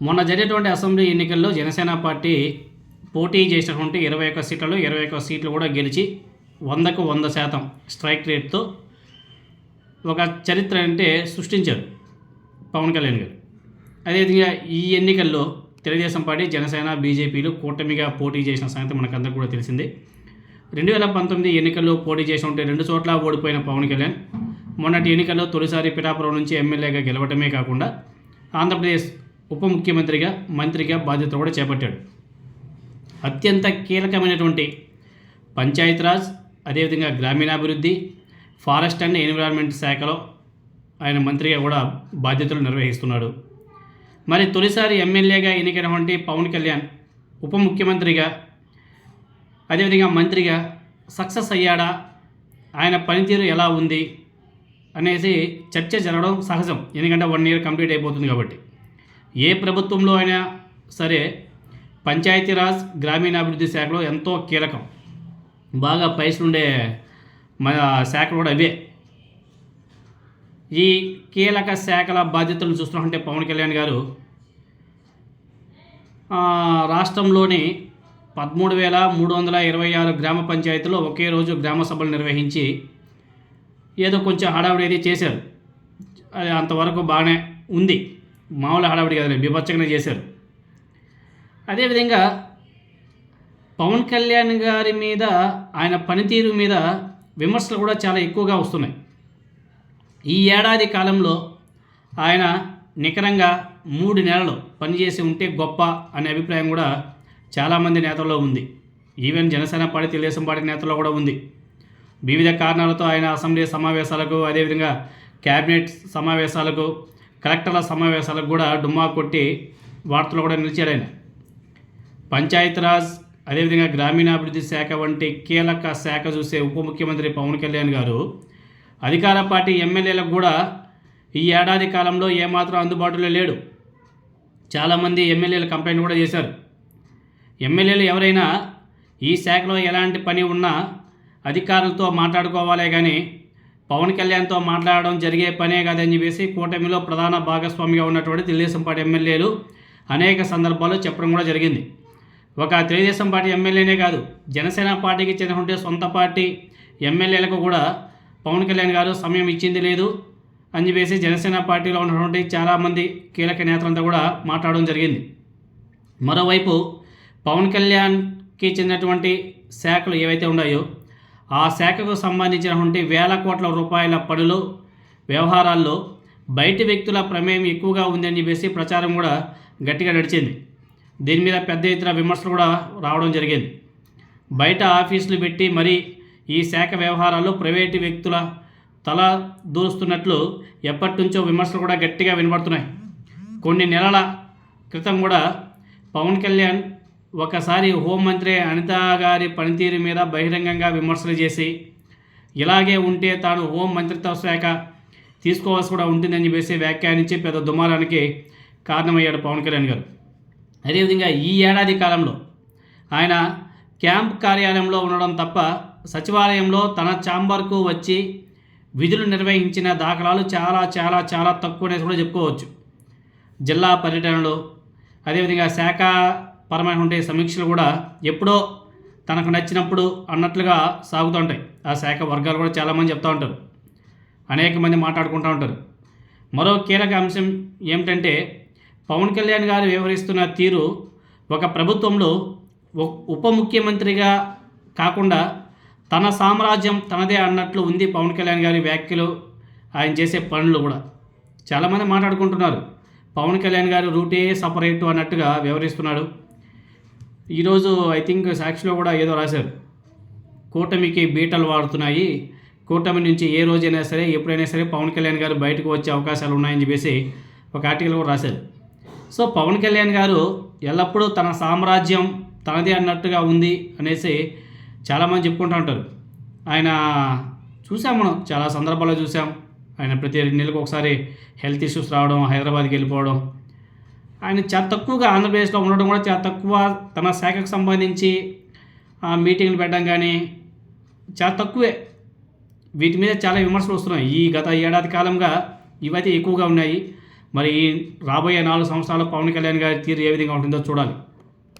మొన్న జరిగేటువంటి అసెంబ్లీ ఎన్నికల్లో జనసేన పార్టీ పోటీ చేసినటువంటి ఇరవై ఒక్క సీట్లలో ఇరవై ఒక్క సీట్లు కూడా గెలిచి వందకు వంద శాతం స్ట్రైక్ రేట్తో ఒక చరిత్ర అంటే సృష్టించారు పవన్ కళ్యాణ్ గారు. అదేవిధంగా ఈ ఎన్నికల్లో తెలుగుదేశం పార్టీ జనసేన బీజేపీలు కూటమిగా పోటీ చేసిన సంగతి మనకందరికీ కూడా తెలిసిందే. రెండు వేల పంతొమ్మిది ఎన్నికల్లో పోటీ చేసి ఉంటే రెండు చోట్ల ఓడిపోయిన పవన్ కళ్యాణ్ మొన్నటి ఎన్నికల్లో తొలిసారి పిఠాపురం నుంచి ఎమ్మెల్యేగా గెలవటమే కాకుండా ఆంధ్రప్రదేశ్ ఉప ముఖ్యమంత్రిగా మంత్రిగా బాధ్యతలు కూడా చేపట్టాడు. అత్యంత కీలకమైనటువంటి పంచాయతీరాజ్ అదేవిధంగా గ్రామీణాభివృద్ధి ఫారెస్ట్ అండ్ ఎన్విరాన్మెంట్ శాఖలో ఆయన మంత్రిగా కూడా బాధ్యతలు నిర్వహిస్తున్నాడు. మరి తొలిసారి ఎమ్మెల్యేగా ఎన్నికైనటువంటి పవన్ కళ్యాణ్ ఉప ముఖ్యమంత్రిగా అదేవిధంగా మంత్రిగా సక్సెస్ అయ్యాడా ఆయన పనితీరు ఎలా ఉంది అనేసి చర్చ జరగడం సహజం. ఎందుకంటే వన్ ఇయర్ కంప్లీట్ అయిపోతుంది కాబట్టి. ఏ ప్రభుత్వంలో అయినా సరే పంచాయతీరాజ్ గ్రామీణాభివృద్ధి శాఖలో ఎంతో కీలకం. బాగా పైసలుండే మన శాఖలు కూడా అవే. ఈ కీలక శాఖల బాధ్యతలను చూస్తున్నామంటే పవన్ కళ్యాణ్ గారు రాష్ట్రంలోని పదమూడు వేల మూడు వందల ఇరవై ఆరు గ్రామ పంచాయతీలో ఒకే రోజు గ్రామ సభలు నిర్వహించి ఏదో కొంచెం హడావిడి అయితే చేశారు. అది అంతవరకు బాగానే ఉంది. మామూలు హడావిడి కదలే బీభత్సంగానే చేశారు. అదేవిధంగా పవన్ కళ్యాణ్ గారి మీద ఆయన పనితీరు మీద విమర్శలు కూడా చాలా ఎక్కువగా వస్తున్నాయి. ఈ ఏడాది కాలంలో ఆయన నికరంగా మూడు నెలలు పనిచేసి ఉంటే గొప్ప అనే అభిప్రాయం కూడా చాలామంది నేతల్లో ఉంది. Even Janasena party Telugu Desam party నేతల్లో కూడా ఉంది. వివిధ కారణాలతో ఆయన అసెంబ్లీ సమావేశాలకు అదేవిధంగా క్యాబినెట్ సమావేశాలకు కలెక్టర్ల సమావేశాలకు కూడా డుమ్మా కొట్టి వార్తలు కూడా నిలిచాడు ఆయన. పంచాయతీరాజ్ అదేవిధంగా గ్రామీణాభివృద్ధి శాఖ వంటి కీలక శాఖ చూసే ఉప ముఖ్యమంత్రి పవన్ కళ్యాణ్ గారు అధికార పార్టీ ఎమ్మెల్యేలకు కూడా ఈ ఏడాది కాలంలో ఏమాత్రం అందుబాటులో లేడు. చాలామంది ఎమ్మెల్యేలు కంప్లైంట్ కూడా చేశారు. ఎమ్మెల్యేలు ఎవరైనా ఈ శాఖలో ఎలాంటి పని ఉన్నా అధికారులతో మాట్లాడుకోవాలే కానీ పవన్ కళ్యాణ్తో మాట్లాడడం జరిగే పనే కాదని చెప్పేసి కూటమిలో ప్రధాన భాగస్వామిగా ఉన్నటువంటి తెలుగుదేశం పార్టీ ఎమ్మెల్యేలు అనేక సందర్భాల్లో చెప్పడం కూడా జరిగింది. ఒక తెలుగుదేశం పార్టీ ఎమ్మెల్యేనే కాదు జనసేన పార్టీకి చెందినటువంటి సొంత పార్టీ ఎమ్మెల్యేలకు కూడా పవన్ కళ్యాణ్ గారు సమయం ఇచ్చింది లేదు అని చెప్పేసి జనసేన పార్టీలో ఉన్నటువంటి చాలామంది కీలక నేతలంతా కూడా మాట్లాడడం జరిగింది. మరోవైపు పవన్ కళ్యాణ్కి చెందినటువంటి శాఖలు ఏవైతే ఉన్నాయో ఆ శాఖకు సంబంధించినటువంటి వేల కోట్ల రూపాయల పనులు వ్యవహారాల్లో బయటి వ్యక్తుల ప్రమేయం ఎక్కువగా ఉందని చెప్పేసి ప్రచారం కూడా గట్టిగా నడిచింది. దీని మీద పెద్ద ఎత్తున విమర్శలు కూడా రావడం జరిగింది. బయట ఆఫీసులు పెట్టి మరీ ఈ శాఖ వ్యవహారాల్లో ప్రైవేటు వ్యక్తుల తల దూరుస్తున్నట్లు ఎప్పటి నుంచో విమర్శలు కూడా గట్టిగా వినబడుతున్నాయి. కొన్ని నెలల క్రితం కూడా పవన్ కళ్యాణ్ ఒకసారి హోంమంత్రి అనిత గారి పనితీరు మీద బహిరంగంగా విమర్శలు చేసి ఇలాగే ఉంటే తాను హోం మంత్రిత్వ శాఖ తీసుకోవాల్సి కూడా ఉంటుందని చెప్పేసి వ్యాఖ్యానించి పెద్ద దుమారానికి కారణమయ్యాడు పవన్ కళ్యాణ్ గారు. అదేవిధంగా ఈ ఏడాది కాలంలో ఆయన క్యాంప్ కార్యాలయంలో ఉండడం తప్ప సచివాలయంలో తన ఛాంబర్కు వచ్చి విధులు నిర్వహించిన దాఖలాలు చాలా చాలా చాలా తక్కువనేసి కూడా చెప్పుకోవచ్చు. జిల్లా పర్యటనలు అదేవిధంగా శాఖ పరమైనటువంటి సమీక్షలు కూడా ఎప్పుడో తనకు నచ్చినప్పుడు అన్నట్లుగా సాగుతుంటాయి ఆ శాఖ వర్గాలు కూడా చాలామంది చెప్తూ ఉంటారు. అనేక మంది మాట్లాడుకుంటూ ఉంటారు. మరో కీలక అంశం ఏమిటంటే పవన్ కళ్యాణ్ గారు వ్యవహరిస్తున్న తీరు ఒక ప్రభుత్వంలో ఉప ముఖ్యమంత్రిగా కాకుండా తన సామ్రాజ్యం తనదే అన్నట్లు ఉంది పవన్ కళ్యాణ్ గారి వ్యాఖ్యలు ఆయన చేసే పనులు కూడా. చాలామంది మాట్లాడుకుంటున్నారు. పవన్ కళ్యాణ్ గారు రూటే సపరేటు అన్నట్టుగా వ్యవహరిస్తున్నాడు. ఈరోజు ఐ థింక్ సాక్షిలో కూడా ఏదో రాశారు. కూటమికి బీటలు వాడుతున్నాయి. కూటమి నుంచి ఏ రోజైనా సరే ఎప్పుడైనా సరే పవన్ కళ్యాణ్ గారు బయటకు వచ్చే అవకాశాలు ఉన్నాయని చెప్పేసి ఒక ఆర్టికల్ కూడా రాశారు. సో పవన్ కళ్యాణ్ గారు ఎల్లప్పుడూ తన సామ్రాజ్యం తనదే అన్నట్టుగా ఉంది అనేసి చాలామంది చెప్పుకుంటూ ఉంటారు. ఆయన చూసాం మనం చాలా సందర్భాల్లో చూసాం. ఆయన ప్రతి రెండు నెలలకు ఒకసారి హెల్త్ ఇష్యూస్ రావడం హైదరాబాద్కి వెళ్ళిపోవడం ఆయన చాలా తక్కువగా ఆంధ్రప్రదేశ్లో ఉండడం కూడా చాలా తక్కువ తన శాఖకు సంబంధించి మీటింగ్లు పెట్టడం కానీ చాలా తక్కువే. వీటి మీద చాలా విమర్శలు వస్తున్నాయి. ఈ గత ఏడాది కాలంగా ఇవైతే ఎక్కువగా ఉన్నాయి. మరి ఈ రాబోయే నాలుగు సంవత్సరాలు పవన్ కళ్యాణ్ గారి తీరు ఏ విధంగా ఉంటుందో చూడాలి.